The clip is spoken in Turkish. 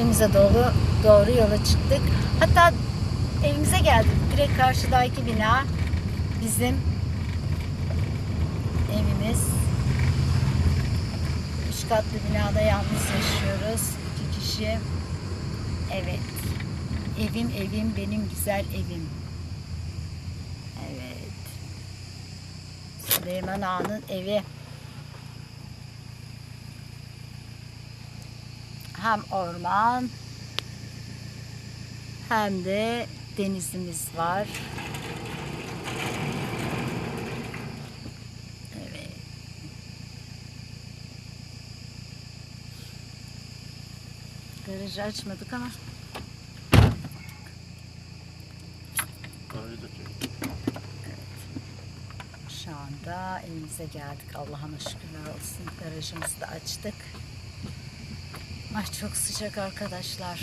evimize doğru doğru yola çıktık. Hatta evimize geldik. Direkt karşıdaki bina bizim evimiz. Üç katlı binada yalnız yaşıyoruz. İki kişi. Evet. Evim evim benim güzel evim. Evet. Süleyman Ağa'nın evi. Hem orman hem de denizimiz var. Evet. Garajı açmadık ama şu anda evimize geldik. Allah'ına şükürler olsun. Garajımızı da açtık. Ay çok sıcak arkadaşlar.